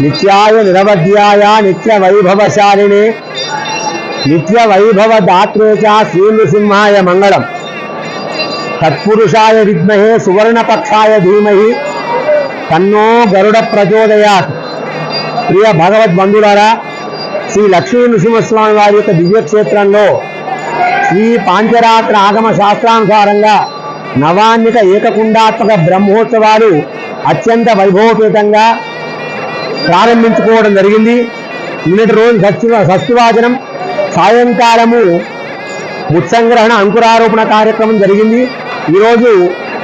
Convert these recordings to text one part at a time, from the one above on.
నిత్యాయ నిరవధ్యాయ నిత్య వైభవశాలిని నిత్య వైభవ దాత్రే శ్రీ నృసింహాయ మంగళం తత్పురుషాయ విద్మహే సువర్ణపక్షాయ ధీమహి తన్నో గరుడ ప్రచోదయాత్ ప్రియ భగవద్బంధులారా శ్రీ లక్ష్మీ నృసింహస్వామి వారి యొక్క దివ్యక్షేత్రంలో శ్రీ పాంచరాత్ర ఆగమ శాస్త్రానుసారంగా నవాన్నిక ఏకకుండాత్మక బ్రహ్మోత్సవాలు అత్యంత వైభవపేతంగా ప్రారంభించుకోవడం జరిగింది. నిన్నటి రోజు సత్య సత్యవాచనం సాయంకాలము ముత్సంగ్రహణ అంకురారోపణ కార్యక్రమం జరిగింది. ఈరోజు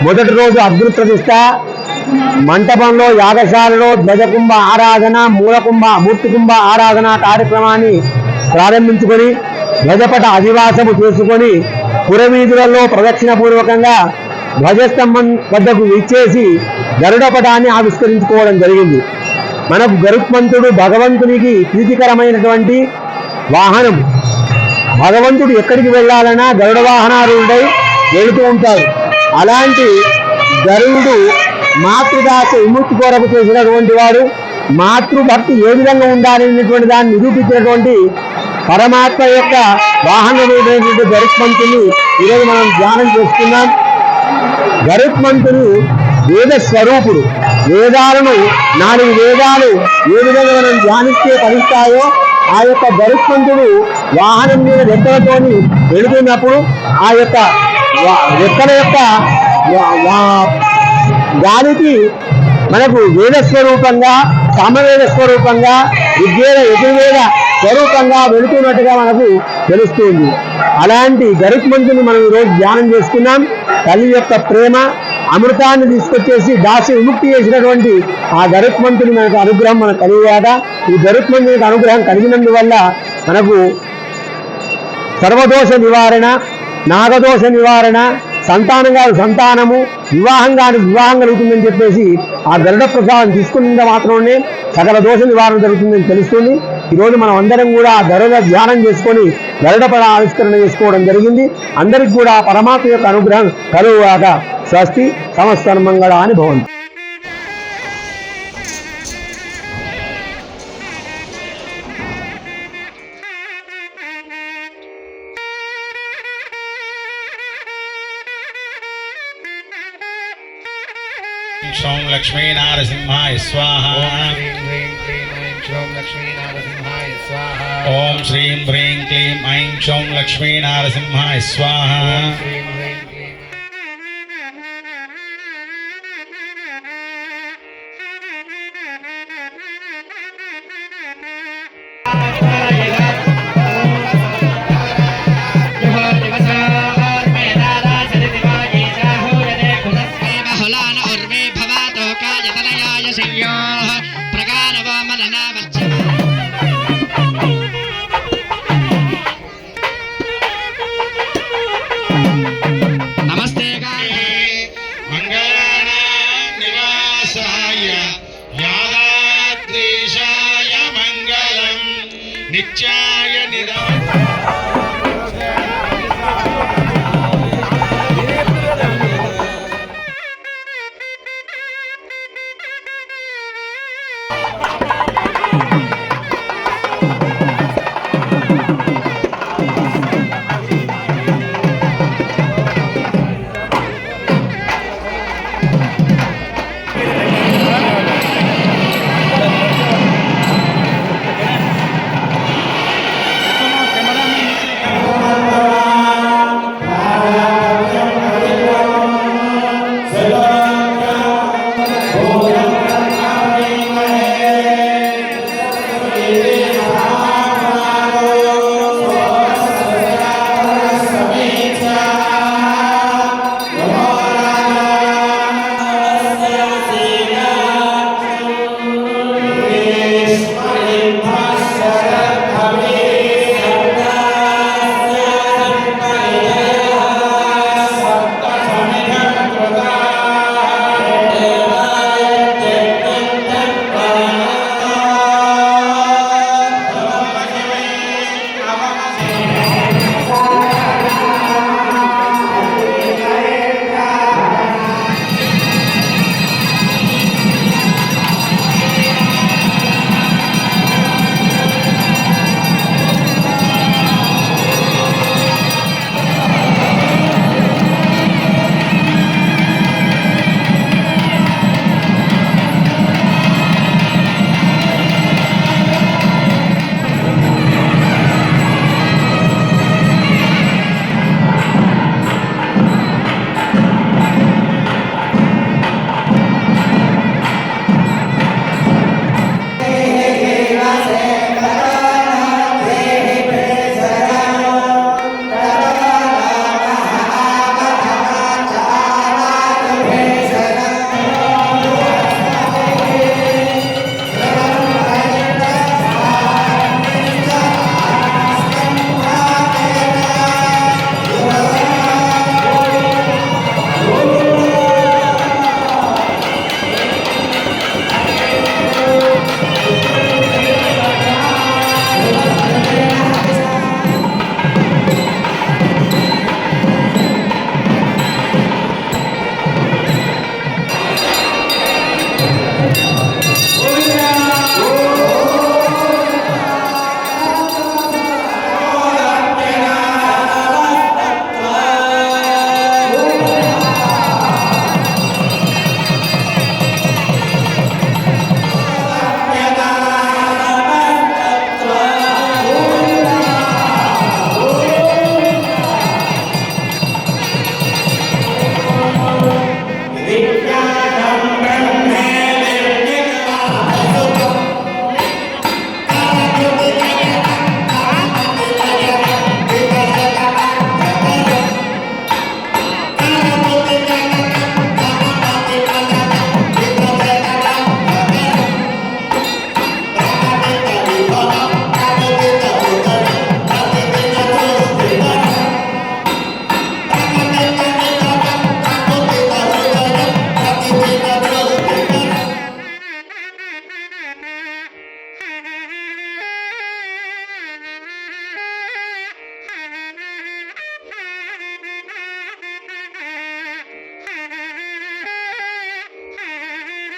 మొదటి రోజు అగ్ని ప్రతిష్ట మంటపంలో యాగశాలలో ధ్వజకుంభ ఆరాధన మూలకుంభ మూర్తికుంభ ఆరాధన కార్యక్రమాన్ని ప్రారంభించుకొని ధ్వజపట అధివాసము చేసుకొని పురవీధులలో ప్రదక్షిణపూర్వకంగా ధ్వజస్తంభం వద్దకు ఇచ్చేసి గరుడపటాన్ని ఆవిష్కరించుకోవడం జరిగింది. మనకు గరుత్మంతుడు భగవంతునికి ప్రీతికరమైనటువంటి వాహనం. భగవంతుడు ఎక్కడికి వెళ్ళాలన్నా గరుడ వాహనాలుండై వెళుతూ ఉంటాడు. అలాంటి గరుడు మాతృదాస విముక్తి కొరకు చేసినటువంటి వాడు మాతృభక్తి ఏ విధంగా ఉండాలనేటువంటి దాన్ని నిరూపించినటువంటి పరమాత్మ యొక్క వాహనమైనటువంటి గరుత్మంతుని ఈరోజు మనం ధ్యానం చేసుకున్నాం గరుత్మంతుడు వేద స్వరూపుడు. వేదాలను నాలుగు వేదాలు ఏ విధంగా మనం ధ్యానిస్తే ఫలిస్తాయో ఆ యొక్క గరుత్మంతుడు వాహనం మీద రెక్కలతోని వెళుతున్నప్పుడు ఆ యొక్క రెక్కల యొక్క దానికి గాలికి మనకు వేద స్వరూపంగా సామవేద స్వరూపంగా ఋగ్వేద యజుర్వేద స్వరూపంగా వెళుతున్నట్టుగా మనకు తెలుస్తుంది. అలాంటి గరుత్మంతుని మనం ఈరోజు ధ్యానం చేసుకున్నాం. తల్లి యొక్క ప్రేమ అమృతాన్ని తీసుకొచ్చేసి దాసి విముక్తి చేసినటువంటి ఆ గరుత్మంతుని మనకు అనుగ్రహం మనకు కలిగాక ఈ గరుత్మంతునికి అనుగ్రహం కలిగినందువల్ల మనకు సర్వదోష నివారణ నాగదోష నివారణ సంతానం గారు సంతానము వివాహం గాని వివాహం కలుగుతుందని చెప్పేసి ఆ గరుడ ప్రసాదం తీసుకున్న మాత్రమే సకల దోష నివారణ జరుగుతుందని తెలుస్తుంది. ఈరోజు మనం అందరం కూడా ఆ గరుడ ధ్యానం చేసుకొని గరుడ పద ఆవిష్కరణ చేసుకోవడం జరిగింది. అందరికి కూడా పరమాత్మ యొక్క అనుగ్రహం కలుగుగాక. స్వస్తి సమస్త మంగళ అని భవంతి. క్షౌం లక్ష్మీనారసింహాయ స్వాహ. ఓం శ్రీం హ్రీం క్లీం ఐం క్షౌం లక్ష్మీనారసింహాయ స్వాహ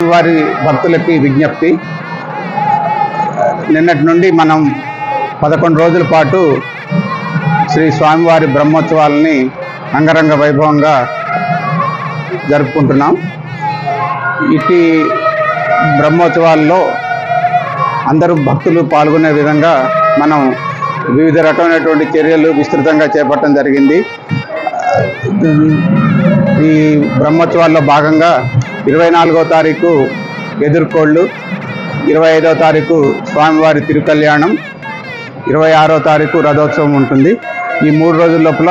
స్వామివారి భక్తులకి విజ్ఞప్తి. నిన్నటి నుండి మనం పదకొండు రోజుల పాటు శ్రీ స్వామివారి బ్రహ్మోత్సవాలని అంగరంగ వైభవంగా జరుపుకుంటున్నాం. ఇటు బ్రహ్మోత్సవాల్లో అందరూ భక్తులు పాల్గొనే విధంగా మనం వివిధ రకమైనటువంటి చర్యలు విస్తృతంగా చేపట్టడం జరిగింది. ఈ బ్రహ్మోత్సవాల్లో భాగంగా ఇరవై నాలుగో తారీఖు ఎదుర్కోళ్ళు ఇరవై ఐదో తారీఖు స్వామివారి తిరుకల్యాణం ఇరవై ఆరో తారీఖు రథోత్సవం ఉంటుంది. ఈ మూడు రోజుల లోపల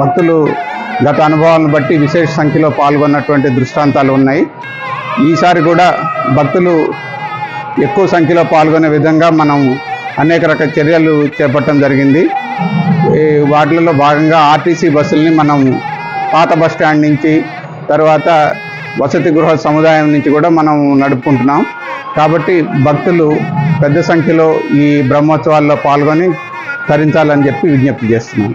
భక్తులు గత అనుభవాలను బట్టి విశేష సంఖ్యలో పాల్గొన్నటువంటి దృష్టాంతాలు ఉన్నాయి. ఈసారి కూడా భక్తులు ఎక్కువ సంఖ్యలో పాల్గొనే విధంగా మనం అనేక రకాల చర్యలు చేపట్టడం జరిగింది. వాటిలో వాటిలలో భాగంగా ఆర్టీసీ బస్సుల్ని మనం పాత బస్ స్టాండ్ నుంచి తర్వాత వసతి గృహ సముదాయం నుంచి కూడా మనం నడుపుకుంటున్నాం. కాబట్టి భక్తులు పెద్ద సంఖ్యలో ఈ బ్రహ్మోత్సవాల్లో పాల్గొని తరించాలని చెప్పి విజ్ఞప్తి చేస్తున్నాం.